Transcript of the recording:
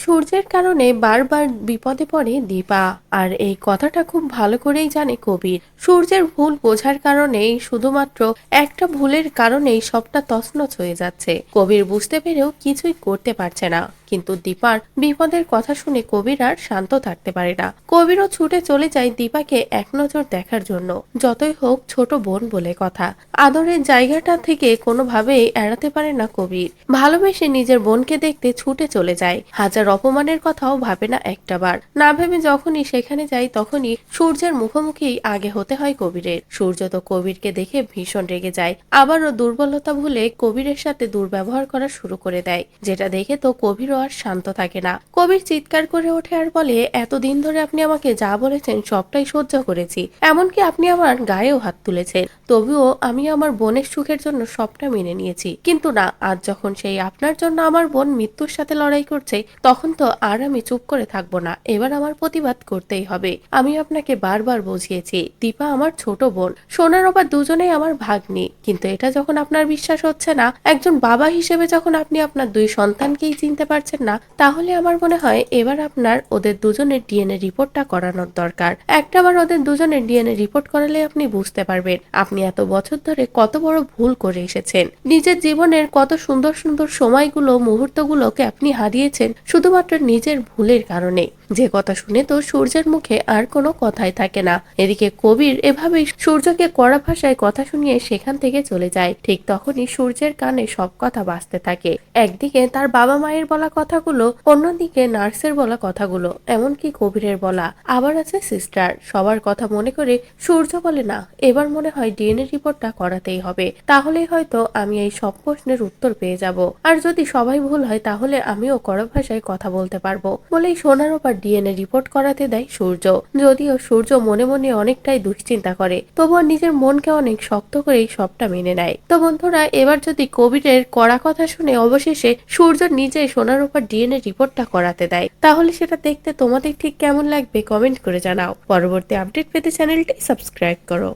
সূর্যের কারণে বারবার বিপদে পড়ে দীপা। আর এই কথাটা খুব ভালো করেই জানে কবির। সূর্যের ভুল বোঝার কারণেই শুধুমাত্র একটা ভুলের কারণেই সবটা তছনছ হয়ে যাচ্ছে। কবির বুঝতে পেরেও কিছুই করতে পারছে না। কিন্তু দীপার বিপদের কথা শুনে কবির আর শান্ত থাকতে পারে না। কবিরও ছুটে চলে যায় দীপাকে এক নজর দেখার জন্য। যতই হোক ছোট বোন বলে কথা। আদরের জায়গাটা থেকে কোনোভাবেই এড়াতে পারে না কবির। ভালোবেসে নিজের বোনকে দেখতে ছুটে চলে যায়। হাজার অপমানের কথাও ভাবে না একটাবার না ভেবে যখনই সেখানে যায় তখনই সূর্যের মুখোমুখি আগে হতে হয় কবিরের। সূর্য তো কবিরকে দেখে ভীষণ রেগে যায়। আবারও দুর্বলতা ভুলে কবিরের সাথে দুর্ব্যবহার করা শুরু করে দেয়। যেটা দেখে তো কবিরও আর শান্ত থাকে না। কবির চিৎকার করে ওঠে আর বলে, এতদিন ধরে আপনি আমাকে যা বলেছেন সবটাই সহ্য করেছি। এমনকি আপনি আমার গায়েও হাত তুলেছেন। তবুও আমি আমার বোনের সুখের জন্য সবটা মেনে নিয়েছি। কিন্তু না, আজ যখন সেই আপনার জন্য আমার বোন মৃত্যুর সাথে লড়াই করছে, তখন তো আর আমি চুপ করে থাকব না। এবার আমার প্রতিবাদ করতেই হবে। আমি আপনাকে বারবার বুঝিয়েছি, দীপা আমার ছোট বোন। সোনার ওপর দুজনেই আমার ভাগ্নি। কিন্তু এটা যখন আপনার বিশ্বাস হচ্ছে না, একজন বাবা হিসেবে যখন আপনি আপনার দুই সন্তানকেই চিনতে পারছেন না, তাহলে আমার মনে হয় এবার আপনার ওদের দুজনের ডিএনএ রিপোর্টটা করানোর দরকার। একটাবার ওদের দুজনের ডিএনএ রিপোর্ট করালে আপনি বুঝতে পারবেন, আপনি এত বছর ধরে কত বড় ভুল করে এসেছেন। নিজের জীবনের কত সুন্দর সুন্দর সময়গুলো, মুহূর্তগুলোকে আপনি হারিয়েছেন শুধুমাত্র নিজের ভুলের কারণে। যে কথা শুনে তো সূর্যের মুখে আর কোনো কথাই থাকে না। এদিকে কবির এভাবেই সূর্যকে কড়া ভাষায় কথা শুনিয়ে সেখান থেকে চলে যায়। ঠিক তখনই সূর্যের কানে সব কথা বাঁচতে থাকে। একদিকে তার বাবা মায়ের বলা কথাগুলো, অন্যদিকে নার্সের বলা কথাগুলো, এমনকি কবিরের বলা। আবার আছে সিস্টার। সবার কথা মনে করে সূর্য বলে, না, এবার মনে হয় ডিএনএ রিপোর্টটা করাতেই হবে। তাহলেই হয়তো আমি এই সব প্রশ্নের উত্তর পেয়ে যাব। আর যদি সবাই ভুল হয়, তাহলে আমিও কড়া ভাষায় কথা বলতে পারব। বলেই সোনার ওপর ডিএনএ রিপোর্ট করাতে দেয় সূর্য। যদিও সূর্য মনে মনে অনেকটাই দুশ্চিন্তা করে, তবুও নিজের মনকে অনেক শক্ত করেই সবটা মেনে নেয়। তো বন্ধুরা, এবার যদি কোভিডের কড়া কথা শুনে অবশেষে সূর্য নিজে সোনার উপর ডিএনএ রিপোর্টটা করাতে দেয়, তাহলে সেটা দেখতে তোমাদের ঠিক কেমন লাগবে কমেন্ট করে জানাও। পরবর্তী আপডেট পেতে চ্যানেলটি সাবস্ক্রাইব করো।